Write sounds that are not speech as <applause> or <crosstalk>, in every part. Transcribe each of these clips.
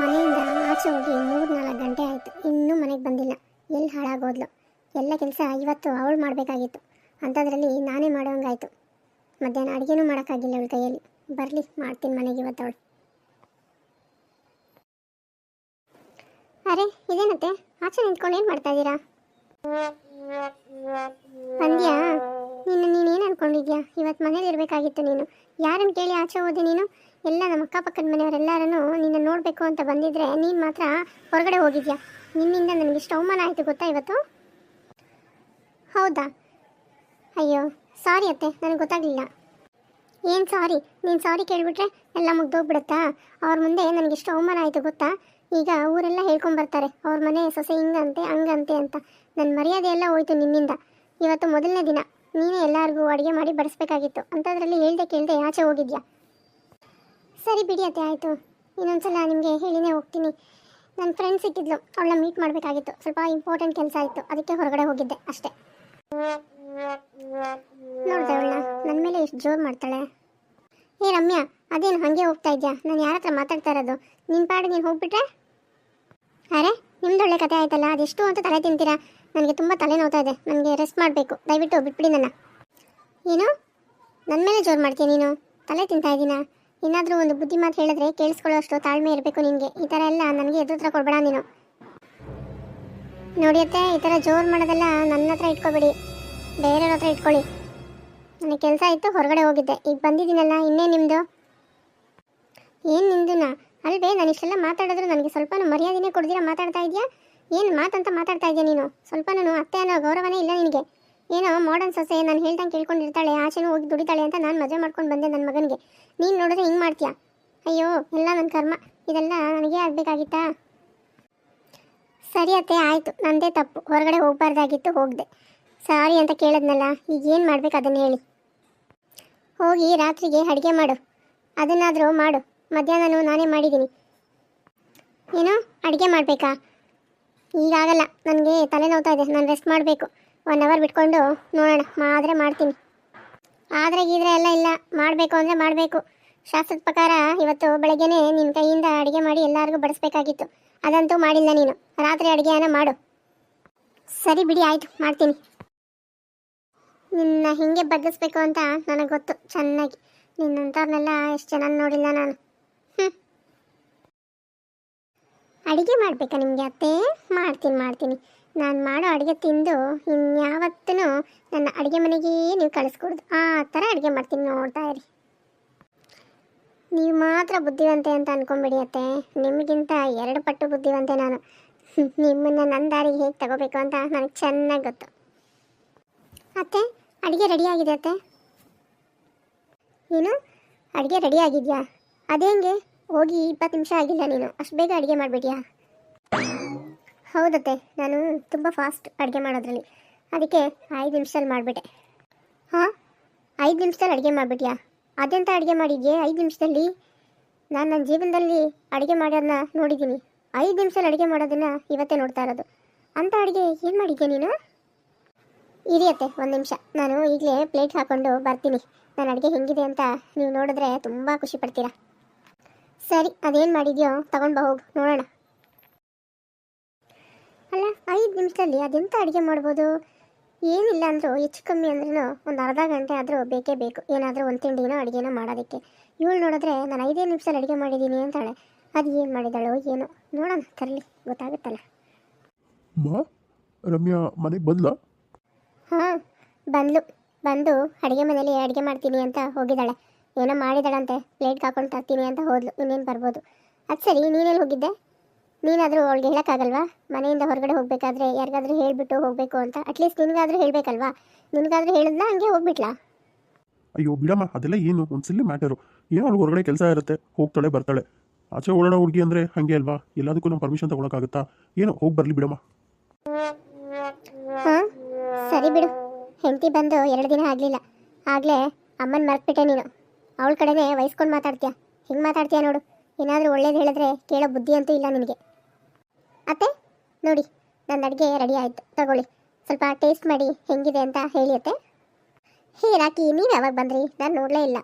ಮನೆಯಿಂದ ಆಚೆ ಹೋಗಿ ಮೂರು ನಾಲ್ಕು ಗಂಟೆ ಆಯಿತು. ಇನ್ನೂ ಮನೆಗೆ ಬಂದಿಲ್ಲ. ಎಲ್ಲಿ ಹಾಳಾಗೋದ್ಲು. ಎಲ್ಲ ಕೆಲಸ ಇವತ್ತು ಅವಳು ಮಾಡಬೇಕಾಗಿತ್ತು. ಅಂಥದ್ರಲ್ಲಿ ನಾನೇ ಮಾಡೋಂಗಾಯಿತು ಮಧ್ಯಾಹ್ನ ಅಡುಗೆನೂ ಮಾಡೋಕ್ಕಾಗಿಲ್ಲ ಅವಳ ಕೈಯಲ್ಲಿ. ಬರಲಿ ಮಾಡ್ತೀನಿ ಮನೆಗೆ ಇವತ್ತು ಅವಳು. ಅರೆ ಇದೇನತ್ತೆ? ಆಚೆ ನಿಂತ್ಕೊಂಡು ಏನು ಮಾಡ್ತಾ ಇದ್ದೀರಾ? <laughs> ಬಂದ್ಯಾ ನೀನು ನೀನೇನು ಅಂದ್ಕೊಂಡಿದ್ಯಾ ಇವತ್ತು ಮನೇಲಿ ಇರಬೇಕಾಗಿತ್ತು ನೀನು. ಯಾರನ್ನು ಕೇಳಿ ಆಚೆ ಹೋದೆ ನೀನು? ಎಲ್ಲ ನಮ್ಮ ಅಕ್ಕಪಕ್ಕದ ಮನೆಯವರೆಲ್ಲರೂ ನಿನ್ನ ನೋಡಬೇಕು ಅಂತ ಬಂದಿದ್ರೆ ನೀನು ಮಾತ್ರ ಹೊರಗಡೆ ಹೋಗಿದ್ಯಾ? ನಿನ್ನಿಂದ ನನಗೆ ಇಷ್ಟು ಅವಮಾನ ಆಯಿತು ಗೊತ್ತಾ ಇವತ್ತು? ಹೌದಾ? ಅಯ್ಯೋ, ಸಾರಿ ಅತ್ತೆ, ನನಗೆ ಗೊತ್ತಾಗಲಿಲ್ಲ. ಏನು ಸಾರಿ? ನೀನು ಸಾರಿ ಕೇಳಿಬಿಟ್ರೆ ಎಲ್ಲ ಮುಗ್ದೋಗ್ಬಿಡುತ್ತಾ? ಅವ್ರ ಮುಂದೆ ನನಗೆ ಇಷ್ಟು ಅವಮಾನ ಆಯಿತು ಗೊತ್ತಾ? ಈಗ ಊರೆಲ್ಲ ಹೇಳ್ಕೊಂಬರ್ತಾರೆ, ಅವ್ರ ಮನೆ ಸೊಸೆ ಹಿಂಗಂತೆ, ಹಂಗಂತೆ ಅಂತ. ನನ್ನ ಮರ್ಯಾದೆ ಎಲ್ಲ ಹೋಯ್ತು ನಿನ್ನಿಂದ. ಇವತ್ತು ಮೊದಲನೇ ದಿನ. ನೀನೇ ಎಲ್ಲರಿಗೂ ಅಡುಗೆ ಮಾಡಿ ಬಡಿಸ್ಬೇಕಾಗಿತ್ತು. ಅಂಥದ್ರಲ್ಲಿ ಹೇಳ್ದೆ ಕೇಳ್ದೆ ಆಚೆ ಹೋಗಿದ್ಯಾ? ಸರಿ ಬಿಡಿ ಅತ್ತೆ, ಆಯಿತು. ಇನ್ನೊಂದ್ಸಲ ನಿಮಗೆ ಹೇಳಿನೇ ಹೋಗ್ತೀನಿ. ನನ್ನ ಫ್ರೆಂಡ್ ಸಿಕ್ಕಿದ್ಲು, ಅವಳನ್ನ ಮೀಟ್ ಮಾಡಬೇಕಾಗಿತ್ತು. ಸ್ವಲ್ಪ ಇಂಪಾರ್ಟೆಂಟ್ ಕೆಲಸ ಆಯಿತು ಅದಕ್ಕೆ ಹೊರಗಡೆ ಹೋಗಿದ್ದೆ ಅಷ್ಟೇ. ನೋಡ್ದೆ ಅವಳನ್ನ ನನ್ನ ಮೇಲೆ ಎಷ್ಟು ಜೋರು ಮಾಡ್ತಾಳೆ. ಏ ರಮ್ಯಾ, ಅದೇನು ಹಾಗೆ ಹೋಗ್ತಾ ಇದೆಯಾ? ನಾನು ಯಾರ ಹತ್ರ ಮಾತಾಡ್ತಾ ಇರೋದು? ನಿನ್ನ ಪಾಡಿಗೆ ನೀನು ಹೋಗ್ಬಿಟ್ರೆ? ಅರೆ ನಿಮ್ದೊಳ್ಳೆ ಕತೆ ಆಯ್ತಲ್ಲ, ಅದೆಷ್ಟು ಅಂತ ತಲೆ ತಿಂತೀರಾ? ನನಗೆ ತುಂಬ ತಲೆ ನೋತಾ ಇದೆ. ನನಗೆ ರೆಸ್ಟ್ ಮಾಡಬೇಕು. ದಯವಿಟ್ಟು ಬಿಟ್ಬಿಡಿ ನನ್ನ. ಏನು? ನನ್ನ ಮೇಲೆ ಜೋರು ಮಾಡ್ತೀಯ ನೀನು? ತಲೆ ತಿಂತಾ ಇದ್ದೀನಾ ಏನಾದರೂ ಒಂದು ಬುದ್ಧಿ ಮಾತು ಹೇಳಿದ್ರೆ ಕೇಳಿಸ್ಕೊಳ್ಳೋಷ್ಟು ತಾಳ್ಮೆ ಇರಬೇಕು ನಿನಗೆ. ಈ ಥರ ಎಲ್ಲ ನನಗೆ ಎದುರು ಹತ್ರ ಕೊಡಬೇಡ ನೀನು. ನೋಡಿಯತ್ತೆ ಈ ಥರ ಜೋರು ಮಾಡೋದೆಲ್ಲ ನನ್ನ ಹತ್ರ ಇಟ್ಕೋಬೇಡಿ. ಬೇರೆಯವ್ರ ಹತ್ರ ಇಟ್ಕೊಳ್ಳಿ. ನನಗೆ ಕೆಲಸ ಇತ್ತು, ಹೊರಗಡೆ ಹೋಗಿದ್ದೆ. ಈಗ ಬಂದಿದ್ದೀನಲ್ಲ ಇನ್ನೇ ನಿಮ್ಮದು ಏನು ನಿಂದುನಾ ಅಲ್ವೇ, ನಾನು ಇಷ್ಟೆಲ್ಲ ಮಾತಾಡಿದ್ರು ನನಗೆ ಸ್ವಲ್ಪನೂ ಮರ್ಯಾದೆನೇ ಕೊಡ್ದಿರ ಮಾತಾಡ್ತಾ ಇದೆಯಾ? ಏನು ಮಾತಂತ ಮಾತಾಡ್ತಾ ಇದೆಯಾ ನೀನು? ಸ್ವಲ್ಪನೂ ಅತ್ತೆ ಅನ್ನೋ ಗೌರವನೇ ಇಲ್ಲ ನಿನಗೆ. ಏನೋ ಮಾಡರ್ನ್ ಸೊಸೆ ನಾನು ಹೇಳ್ದಂಗೆ ಕೇಳ್ಕೊಂಡಿರ್ತಾಳೆ, ಆಚೆನೂ ಹೋಗಿ ದುಡಿತಾಳೆ ಅಂತ ನಾನು ಮದುವೆ ಮಾಡ್ಕೊಂಡು ಬಂದೆ ನನ್ನ ಮಗನಿಗೆ. ನೀನು ನೋಡಿದ್ರೆ ಹಿಂಗೆ ಮಾಡ್ತೀಯಾ? ಅಯ್ಯೋ, ಎಲ್ಲ ನನ್ನ ಕರ್ಮ. ಇದೆಲ್ಲ ನನಗೆ ಆಗಬೇಕಾಗಿತ್ತಾ? ಸರಿ ಅತ್ತೆ, ಆಯಿತು. ನಂದೇ ತಪ್ಪು. ಹೊರಗಡೆ ಹೋಗಬಾರ್ದಾಗಿತ್ತು, ಹೋಗಿದೆ. ಸಾರಿ ಅಂತ ಕೇಳಿದ್ನಲ್ಲ, ಈಗ ಏನು ಮಾಡ್ಬೇಕು ಅದನ್ನು ಹೇಳಿ. ಹೋಗಿ ರಾತ್ರಿಗೆ ಅಡುಗೆ ಮಾಡು. ಅದನ್ನಾದರೂ ಮಾಡು. ಮಧ್ಯಾಹ್ನನೂ ನಾನೇ ಮಾಡಿದ್ದೀನಿ. ಏನು ಅಡುಗೆ ಮಾಡಬೇಕಾ? ಈಗಾಗಲ್ಲ, ನನಗೆ ತಲೆನೋವ್ತಾ ಇದೆ. ನಾನು ರೆಸ್ಟ್ ಮಾಡಬೇಕು. ಒನ್ ಅವರ್ ಬಿಟ್ಕೊಂಡು ನೋಡೋಣ. ಆದರೆ ಮಾಡ್ತೀನಿ. ಆದರೆ ಗೀದ್ರೆ ಎಲ್ಲ ಇಲ್ಲ. ಮಾಡಬೇಕು ಅಂದರೆ ಮಾಡಬೇಕು. ಶಾಸ್ತ್ರದ ಪ್ರಕಾರ ಇವತ್ತು ಬೆಳಗ್ಗೆನೇ ನಿನ್ನ ಕೈಯಿಂದ ಅಡುಗೆ ಮಾಡಿ ಎಲ್ಲರಿಗೂ ಬಡಿಸ್ಬೇಕಾಗಿತ್ತು. ಅದಂತೂ ಮಾಡಿಲ್ಲ ನೀನು. ರಾತ್ರಿ ಅಡುಗೆಯನ್ನು ಮಾಡು. ಸರಿ ಬಿಡಿ, ಆಯಿತು. ಮಾಡ್ತೀನಿ. ನಿನ್ನ ಹಿಂಗೆ ಬಗ್ಗಿಸ್ಬೇಕು ಅಂತ ನನಗೆ ಗೊತ್ತು, ಚೆನ್ನಾಗಿ. ನಿನ್ನಂಥವ್ರನ್ನೆಲ್ಲ ಎಷ್ಟು ಚೆನ್ನಾಗಿ ನೋಡಿಲ್ಲ ನಾನು. ಅಡುಗೆ ಮಾಡಬೇಕಾ ನಿಮಗೆ ಅತ್ತೆ? ಮಾಡ್ತೀನಿ ಮಾಡ್ತೀನಿ. ನಾನು ಮಾಡೋ ಅಡುಗೆ ತಿಂದು ಇನ್ಯಾವತ್ತೂ ನನ್ನ ಅಡುಗೆ ಮನೆಗೆ ನೀವು ಕಳಿಸ್ಕೊಡೋದು. ಆ ಥರ ಅಡುಗೆ ಮಾಡ್ತೀನಿ, ನೋಡ್ತಾ ಇರಿ. ನೀವು ಮಾತ್ರ ಬುದ್ಧಿವಂತೆ ಅಂತ ಅನ್ಕೊಂಬಿಡಿ ಅತ್ತೆ. ನಿಮಗಿಂತ ಎರಡು ಪಟ್ಟು ಬುದ್ಧಿವಂತೆ ನಾನು. ನಿಮ್ಮನ್ನು ನನ್ನ ದಾರಿಗೆ ಹೇಗೆ ತಗೋಬೇಕು ಅಂತ ನನಗೆ ಚೆನ್ನಾಗಿ ಗೊತ್ತು. ಅತ್ತೆ, ಅಡುಗೆ ರೆಡಿಯಾಗಿದೆ ಅತ್ತೆ? ಏನು ಅಡುಗೆ ರೆಡಿ ಆಗಿದೆಯಾ? ಅದೇಂಗೆ? ಹೋಗಿ ಇಪ್ಪತ್ತು ನಿಮಿಷ ಆಗಿಲ್ಲ ನೀನು. ಅಷ್ಟು ಬೇಗ ಅಡುಗೆ ಮಾಡಿಬಿಟ್ಯಾ? ಹೌದತ್ತೆ, ನಾನು ತುಂಬ ಫಾಸ್ಟ್ ಅಡುಗೆ ಮಾಡೋದ್ರಲ್ಲಿ. ಅದಕ್ಕೆ ಐದು ನಿಮಿಷದಲ್ಲಿ ಮಾಡಿಬಿಟ್ಟೆ. ಹಾಂ, ಐದು ನಿಮಿಷದಲ್ಲಿ ಅಡುಗೆ ಮಾಡಿಬಿಟ್ಯಾ? ಅದೆಂತ ಅಡುಗೆ ಮಾಡಿದ್ಯೆ? ಐದು ನಿಮಿಷದಲ್ಲಿ? ನಾನು ನನ್ನ ಜೀವನದಲ್ಲಿ ಅಡುಗೆ ಮಾಡೋದನ್ನ ನೋಡಿದ್ದೀನಿ. ಐದು ನಿಮಿಷದಲ್ಲಿ ಅಡುಗೆ ಮಾಡೋದನ್ನು ಇವತ್ತೇ ನೋಡ್ತಾ ಇರೋದು. ಅಂಥ ಅಡುಗೆ ಏನು ಮಾಡಿದ್ಯಾ ನೀನು? ಇರಿಯತ್ತೆ ಒಂದು ನಿಮಿಷ. ನಾನು ಈಗಲೇ ಪ್ಲೇಟ್ ಹಾಕ್ಕೊಂಡು ಬರ್ತೀನಿ. ನನ್ನ ಅಡುಗೆ ಹೆಂಗಿದೆ ಅಂತ ನೀವು ನೋಡಿದ್ರೆ ತುಂಬ ಖುಷಿ ಪಡ್ತೀರಾ. ಸರಿ ಅದೇನು ಮಾಡಿದ್ಯೋ ತಗೊಂಡು ಬಾ ಹೋಗು ನೋಡೋಣ. ಅಲ್ಲ ಐದು ನಿಮಿಷದಲ್ಲಿ ಅದೆಂತ ಅಡುಗೆ ಮಾಡ್ಬೋದು? ಏನಿಲ್ಲ ಅಂದರೂ ಹೆಚ್ಚು ಕಮ್ಮಿ ಅಂದ್ರೂ ಒಂದು ಅರ್ಧ ಗಂಟೆ ಆದರೂ ಬೇಕೇ ಬೇಕು. ಏನಾದರೂ ಒಂದು ತಿಂಡಿನೋ ಅಡುಗೆನೋ ಮಾಡೋದಕ್ಕೆ. ಇವಳು ನೋಡಿದ್ರೆ ನಾನು ಐದೇ ನಿಮಿಷದಲ್ಲಿ ಅಡುಗೆ ಮಾಡಿದ್ದೀನಿ ಅಂತಾಳೆ. ಅದು ಏನು ಮಾಡಿದಾಳೋ ಏನೋ? ನೋಡೋಣ ತರಲಿ ಗೊತ್ತಾಗುತ್ತಲ್ಲ. ಮಾ ರಮ್ಯಾ ಮನೆಗೆ ಬಂದ್ಲ? ಹಾಂ ಬಂದ್ಲು. ಬಂದು ಅಡುಗೆ ಮನೇಲಿ ಅಡುಗೆ ಮಾಡ್ತೀನಿ ಅಂತ ಹೋಗಿದ್ದಾಳೆ. ಏನೋ ಮಾಡಿದಾಳಂತೆ ಪ್ಲೇಟ್ಗೆ ಕಾಕೊಂಡು ತರ್ತೀನಿ ಅಂತ ಹೋದ್ಲು ಇನ್ನೇನು ಬರ್ಬೋದು. ಅದು ಸರಿ ನೀನೆಲ್ಲಿ ಹೋಗಿದ್ದೆ? ನೀನಾದರೂ ಅವಳಿಗೆ ಹೇಳೋಕ್ಕಾಗಲ್ವಾ? ಮನೆಯಿಂದ ಹೊರಗಡೆ ಹೋಗಬೇಕಾದ್ರೆ ಯಾರಿಗಾದ್ರೂ ಹೇಳಿಬಿಟ್ಟು ಹೋಗಬೇಕು ಅಂತ ಅಟ್ಲೀಸ್ಟ್ ನಿನಗಾದರೂ ಹೇಳಬೇಕಲ್ವಾ? ನಿನಗಾದರೂ ಹೇಳಿದ್ಲಾ ಹಂಗೆ ಹೋಗ್ಬಿಟ್ಲಾ? ಅಯ್ಯೋ ಬಿಡಮ್ಮ ಅದೆಲ್ಲ ಏನು? ಒಂದು ಸಿಲ್ಲಿ ಮ್ಯಾಟರು ಏನೋ ಅವ್ಳಿಗೆ ಹೊರಗಡೆ ಕೆಲಸ ಇರುತ್ತೆ ಹೋಗ್ತಾಳೆ ಬರ್ತಾಳೆ. ಆಚೆ ಓಡಾಡೋ ಹುಡುಗಿ ಅಂದರೆ ಹಾಗೆ ಅಲ್ವಾ? ಎಲ್ಲದಕ್ಕೂ ನಾವು ಪರ್ಮಿಷನ್ ತೊಗೊಳಕ್ಕಾಗುತ್ತಾ? ಏನು ಹೋಗಿ ಬರಲಿ ಬಿಡಮ್ಮ. ಹಾಂ ಸರಿ ಬಿಡು. ಹೆಂಡತಿ ಬಂದು ಎರಡು ದಿನ ಆಗಲಿಲ್ಲ. ಆಗಲೇ ಅಮ್ಮನ ಮರ್ತ್ಬಿಟ್ಟೆ ನೀನು. ಅವಳ ಕಡೆನೇ ವಹಿಸ್ಕೊಂಡು ಮಾತಾಡ್ತೀಯ? ಹಿಂಗೆ ಮಾತಾಡ್ತೀಯ ನೋಡು. ಏನಾದರೂ ಒಳ್ಳೇದು ಹೇಳಿದ್ರೆ ಕೇಳೋ ಬುದ್ಧಿ ಅಂತೂ ಇಲ್ಲ ನಿನಗೆ. ಅತ್ತೆ, ನೋಡಿ ನನ್ನ ಅಡುಗೆ ರೆಡಿ ಆಯಿತು. ತಗೊಳ್ಳಿ. ಸ್ವಲ್ಪ ಟೇಸ್ಟ್ ಮಾಡಿ ಹೆಂಗಿದೆ ಅಂತ ಹೇಳಿ ಅತ್ತೆ. ಹೇ, ರಾಕಿ ನೀವು ಯಾವಾಗ ಬಂದ್ರಿ? ನಾನು ನೋಡಲೇ ಇಲ್ಲ.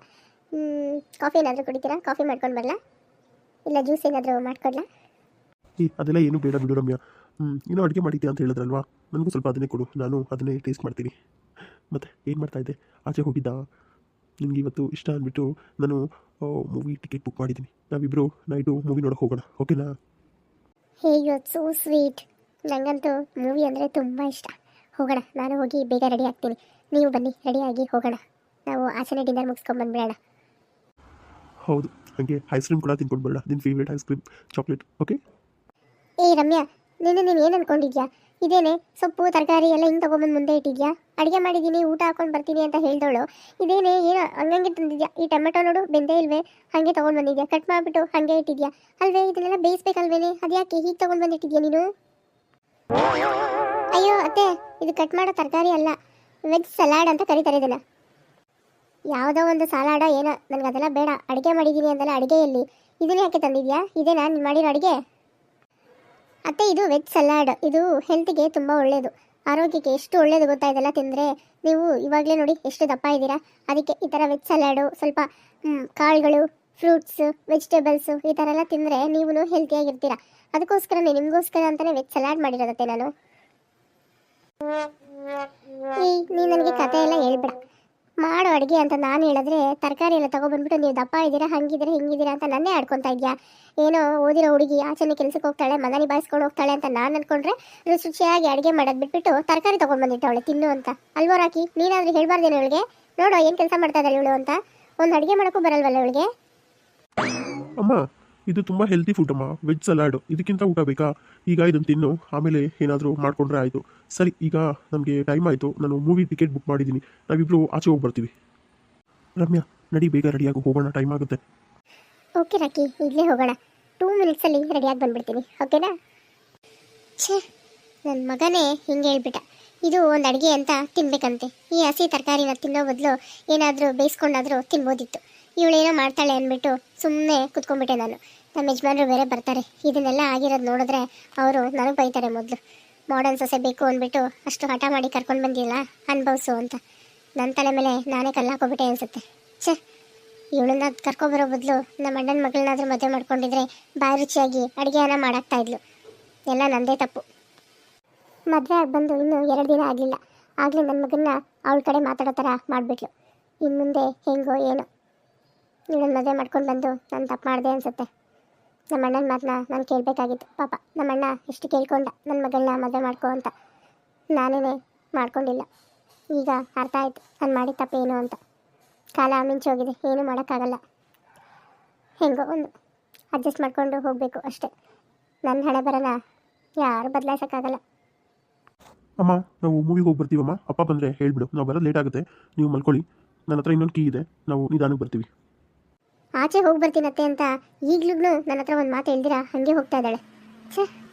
ಕಾಫಿ ಏನಾದರೂ ಕುಡಿತೀರಾ? ಕಾಫಿ ಮಾಡ್ಕೊಂಡು ಬರಲಾ? ಇಲ್ಲ, ಜ್ಯೂಸ್ ಏನಾದರೂ ಮಾಡ್ಕೊಡ್ಲಾ? ಈ ಅದೆಲ್ಲ ಏನು ಬೇಡ ಬಿಡು ರಮ್ಯಾ. ಏನೋ ಅಡುಗೆ ಮಾಡಿದ್ಯಾ ಅಂತ ಹೇಳಿದ್ರಲ್ವಾ? ನನಗೂ ಸ್ವಲ್ಪ ಅದನ್ನೇ ಕೊಡು. ನಾನು ಅದನ್ನೇ ಟೇಸ್ಟ್ ಮಾಡ್ತೀನಿ. ಮತ್ತೆ ಏನು ಮಾಡ್ತಾ ಇದ್ದೆ? ಆಚೆ ಹೋಗಿದ್ದ? ನಿನಗೆ ಇವತ್ತು ಇಷ್ಟ ಅಂದ್ಬಿಟ್ಟು ನಾನು ಮೂವಿ ಟಿಕೆಟ್ ಬುಕ್ ಮಾಡಿದ್ದೀನಿ. ನಾವಿಬ್ಬರು ನೈಟು ಮೂವಿ ನೋಡಕ್ಕೆ ಹೋಗೋಣ. ಓಕೆನಾ ಹೇ ಯು ಸೋ ಸ್ವೀಟ್ ನನಗಂತೂ ಮೂವಿ ಅಂದರೆ ತುಂಬ ಇಷ್ಟ. ಹೋಗೋಣ ನಾನು ಹೋಗಿ ಬೇಗ ರೆಡಿ ಆಗ್ತೀನಿ. ನೀವು ಬನ್ನಿ ರೆಡಿಯಾಗಿ ಹೋಗೋಣ. ನಾವು ಆಚೆನೇ ಡಿನ್ನರ್ ಮುಗಿಸ್ಕೊಂಡ್ಬಂದ್ಬಿಡೋಣ ಹೌದು ಹಾಗೆ ಐಸ್ ಕ್ರೀಮ್ ಕೂಡ ತಿನ್ಕೊಂಡು ಬರೋಣ ನಿನ್ನ favourite ice cream chocolate okay ಏ ರಮ್ಯಾ ನಿನ್ನೆ ನೀನು ಏನು ಅನ್ಕೊಂಡಿದ್ಯಾ? ಇದೇನೆ ಸೊಪ್ಪು ತರಕಾರಿ ಎಲ್ಲ ಹಿಂಗೆ ತೊಗೊಂಬಂದು ಮುಂದೆ ಇಟ್ಟಿದ್ಯಾ? ಅಡುಗೆ ಮಾಡಿದ್ದೀನಿ, ಊಟ ಹಾಕೊಂಡು ಬರ್ತೀನಿ ಅಂತ ಹೇಳ್ದವಳು. ಇದೇನೆ, ಏನೋ, ಹಂಗಂಗೆ ತಂದಿದ್ಯಾ? ಈ ಟೊಮೆಟೊ ನೋಡು, ಬೆಂದೇ ಇಲ್ವೇ? ಹಾಗೆ ತೊಗೊಂಡು ಬಂದಿದ್ಯಾ? ಕಟ್ ಮಾಡಿಬಿಟ್ಟು ಹಾಗೆ ಇಟ್ಟಿದ್ಯಾ? ಅಲ್ವೇ, ಇದನ್ನೆಲ್ಲ ಬೇಯಿಸ್ಬೇಕಲ್ವೇನೆ? ಅದ್ಯಾಕೆ ಹೀಗೆ ತೊಗೊಂಡು ಬಂದಿಟ್ಟಿದ್ಯಾ ನೀನು? ಅಯ್ಯೋ, ಅತ್ತೆ, ಇದು ಕಟ್ ಮಾಡೋ ತರಕಾರಿ ಅಲ್ಲ. ವೆಜ್ ಸಲಾಡ್ ಅಂತ ಕರೀತಾರೆ ಇದನ್ನು. ಯಾವುದೋ ಒಂದು ಸಲಾಡ, ಏನೋ, ನನಗೆ ಅದೆಲ್ಲ ಬೇಡ. ಅಡುಗೆ ಮಾಡಿದ್ದೀನಿ ಅಂದಲ್ಲ ಅಡುಗೆಯಲ್ಲಿ. ಇದನ್ನೇ ಯಾಕೆ ತಂದಿದ್ಯಾ? ಇದೇನಾ, ನೀನು ಮಾಡಿರೋ ಅಡುಗೆ? ಅತ್ತೆ, ಇದು ವೆಜ್ ಸಲಾಡ್. ಇದು ಹೆಲ್ತ್ಗೆ ತುಂಬ ಒಳ್ಳೆಯದು ಆರೋಗ್ಯಕ್ಕೆ ಎಷ್ಟು ಒಳ್ಳೇದು ಗೊತ್ತಾ ಇದೆಲ್ಲ ತಿಂದರೆ ನೀವು ಇವಾಗಲೇ ನೋಡಿ ಎಷ್ಟು ದಪ್ಪ ಇದ್ದೀರಾ. ಅದಕ್ಕೆ ಈ ಥರ ವೆಜ್ ಸಲಾಡು, ಸ್ವಲ್ಪ ಕಾಳುಗಳು, ಫ್ರೂಟ್ಸ್ ವೆಜಿಟೇಬಲ್ಸು ಈ ಥರ ಎಲ್ಲ ತಿಂದರೆ ನೀವು ಹೆಲ್ತಿಯಾಗಿರ್ತೀರಾ ಅದಕ್ಕೋಸ್ಕರನೇ ನಿಮಗೋಸ್ಕರ ಅಂತಲೇ ವೆಜ್ ಸಲಾಡ್ ಮಾಡಿರೋದತ್ತೆ ನಾನು. ಈ ನೀ ನನಗೆ ಕತೆ ಎಲ್ಲ ಹೇಳ್ಬೇಡ. ಮಾಡೋ ಅಡುಗೆ ಅಂತ ನಾನು ಹೇಳಿದ್ರೆ ತರಕಾರಿ ಎಲ್ಲ ತಗೊಬಂದ್ಬಿಟ್ಟು ನೀವು ದಪ್ಪ ಇದ್ದೀರಾ, ಹಂಗಿದ್ದೀರಾ, ಹಿಂಗಿದ್ದೀರಾ ಅಂತ ನನ್ನೇ ಆಡ್ಕೊತಾ ಇದೆಯಾ? ಏನೋ ಓದಿರೋ ಹುಡುಗಿ ಆಚೆನೇ ಕೆಲಸಕ್ಕೆ ಹೋಗ್ತಾಳೆ ಮನ ನಿಭಾಯಿಸ್ಕೊಂಡು ಹೋಗ್ತಾಳೆ ಅಂತ ನಾನು ಅಂದ್ಕೊಂಡ್ರೆ ರುಚಿ ರುಚಿಯಾಗಿ ಅಡುಗೆ ಮಾಡೋದು ಬಿಟ್ಬಿಟ್ಟು ತರಕಾರಿ ತೊಗೊಂಡು ಅವಳು, ತಿನ್ನು ಅಂತ. ಅಲ್ವೋ ರಾಕಿ ನೀನಾದ್ರೂ ಹೇಳ್ಬಾರ್ದೇನೋ ಇವಳಿಗೆ? ನೋಡೋ ಏನು ಕೆಲಸ ಮಾಡ್ತಾ ಇದ್ದಾಳೆ ಇವಳು ಅಂತ. ಒಂದು ಅಡುಗೆ ಮಾಡೋಕ್ಕೂ ಬರಲ್ವಲ್ಲ ಇವಳಿಗೆ? ಅಮ್ಮ ಇದು ತುಂಬ ಹೆಲ್ತಿ ಫುಡ್ ಅಮ್ಮ. ವೆಜ್ ಸಲಾಡ್ ಇದಕ್ಕಿಂತ ಊಟ ಬೇಕಾ? ಈಗ ಇದನ್ನು ತಿನ್ನು, ಆಮೇಲೆ ಏನಾದರೂ ಮಾಡಿಕೊಂಡ್ರೆ ಆಯಿತು. ಸರಿ, ಈಗ ನಮಗೆ ಟೈಮ್ ಆಯಿತು. ನಾನು ಮೂವಿ ಟಿಕೆಟ್ ಬುಕ್ ಮಾಡಿದ್ದೀನಿ. ನಾವಿಬ್ಬರು ಆಚೆ ಹೋಗಿ ಬರ್ತೀವಿ. ರಮ್ಯಾ, ನಡಿ, ಬೇಗ ರೆಡಿಯಾಗಿ ಹೋಗೋಣ. ಟೈಮ್ ಆಗುತ್ತೆ. Okay Rocky. ಈಗಲೇ ಹೋಗೋಣ. ಟೂ ಮಿನಿಟ್ಸಲ್ಲಿ ರೆಡಿಯಾಗಿ ಬಂದ್ಬಿಡ್ತೀನಿ. ಓಕೆನಾ ಛೇ ನನ್ನ ಮಗನೇ ಹಿಂಗೆ ಹೇಳ್ಬಿಟ್ಟ. ಇದು ಒಂದು ಅಡುಗೆ ಅಂತ ತಿನ್ಬೇಕಂತೆ. ಈ ಹಸಿ ತರಕಾರಿನ ತಿನ್ನೋ ಬದಲು ಏನಾದರೂ ಬೇಯಿಸ್ಕೊಂಡಾದರೂ ತಿನ್ಬೋದಿತ್ತು. ಇವಳೇನೋ ಮಾಡ್ತಾಳೆ ಅಂದ್ಬಿಟ್ಟು ಸುಮ್ಮನೆ ಕುತ್ಕೊಂಡ್ಬಿಟ್ಟೆ ನಾನು. ನಮ್ಮ ಯಜಮಾನರು ಬೇರೆ ಬರ್ತಾರೆ. ಇದನ್ನೆಲ್ಲ ಆಗಿರೋದು ನೋಡಿದ್ರೆ ಅವರು ನನಗೆ ಬೈತಾರೆ ಮೊದಲು. ಮಾಡರ್ನ್ ಸೊಸೆ ಬೇಕು ಅಂದ್ಬಿಟ್ಟು ಅಷ್ಟು ಹಠ ಮಾಡಿ ಕರ್ಕೊಂಡು ಬಂದಿಲ್ಲ, ಅನ್ಭವಿಸು ಅಂತ. ನನ್ನ ತಲೆ ಮೇಲೆ ನಾನೇ ಕಲ್ಲಾಕೋಬಿಟ್ಟೆ ಅನಿಸುತ್ತೆ. ಛೇ, ಇವಳನ್ನ ಕರ್ಕೊಬರೋ ಬದಲು ನಮ್ಮ ಅಣ್ಣನ ಮಗಳನ್ನಾದರೂ ಮದುವೆ ಮಾಡ್ಕೊಂಡಿದ್ರೆ ಬಾಯಿ ರುಚಿಯಾಗಿ ಅಡುಗೆಯನ್ನು ಮಾಡಾಕ್ತಾ ಇದ್ಲು. ಎಲ್ಲ ನಂದೇ ತಪ್ಪು. ಮದುವೆ ಆಗಿ ಬಂದು ಇನ್ನೂ ಎರಡು ದಿನ ಆಗಲಿಲ್ಲ. ಆಗಲೇ ನನ್ನ ಮಗನ್ನ ಅವಳ ಕಡೆ ಮಾತಾಡೋ ಥರ ಮಾಡಿಬಿಟ್ಲು. ಇನ್ನು ಮುಂದೆ ಹೆಂಗೋ ಏನೋ. ಇವಳನ್ನ ಮದುವೆ ಮಾಡ್ಕೊಂಡು ಬಂದು ನಾನು ತಪ್ಪು ಮಾಡಿದೆ ಅನಿಸುತ್ತೆ. ನಮ್ಮ ಅಣ್ಣನ ಮಾತನ್ನ ನಾನು ಕೇಳಬೇಕಾಗಿತ್ತು. ಪಾಪ, ನಮ್ಮ ಅಣ್ಣ ಎಷ್ಟು ಕೇಳ್ಕೊಂಡ ನನ್ನ ಮಗಳನ್ನ ಮದುವೆ ಮಾಡ್ಕೊ ಅಂತ. ನಾನೇ ಮಾಡ್ಕೊಂಡಿಲ್ಲ. ಈಗ ಅರ್ಥ ಆಯಿತು, ನಾನು ಮಾಡಿದ ತಪ್ಪೇನು ಅಂತ. ಕಾಲ ಮಿಂಚೋಗಿದೆ, ಏನೂ ಮಾಡೋಕ್ಕಾಗಲ್ಲ. ಹೆಂಗೋ ಒಂದು ಅಡ್ಜಸ್ಟ್ ಮಾಡಿಕೊಂಡು ಹೋಗಬೇಕು ಅಷ್ಟೇ. ನನ್ನ ಹಣೆ ಬರಲ್ಲ ಯಾರು ಬದಲಾಯಿಸೋಕ್ಕಾಗಲ್ಲ. ಅಮ್ಮ, ನಾವು ಮೂವಿಗೆ ಹೋಗಿ ಬರ್ತೀವಮ್ಮ? ಅಪ್ಪ ಬಂದರೆ ಹೇಳಿಬಿಡು, ನಾವು ಬರೋದು ಲೇಟ್ ಆಗುತ್ತೆ. ನೀವು ಮಲ್ಕೊಳ್ಳಿ. ನನ್ನ ಹತ್ರ ಇನ್ನೊಂದು ಕೀ ಇದೆ, ನಾವು ನಿಧಾನಕ್ಕೆ ಬರ್ತೀವಿ. ಆಚೆ ಹೋಗಿ ಬರ್ತೀನತ್ತೆ ಅಂತ ಈಗ್ಲೂ ನನ್ನ ಹತ್ರ ಒಂದು ಮಾತು ಹೇಳ್ದಿರಾ? ಹಾಗೆ ಹೋಗ್ತಾ ಇದ್ದಾಳೆ. ಛೇ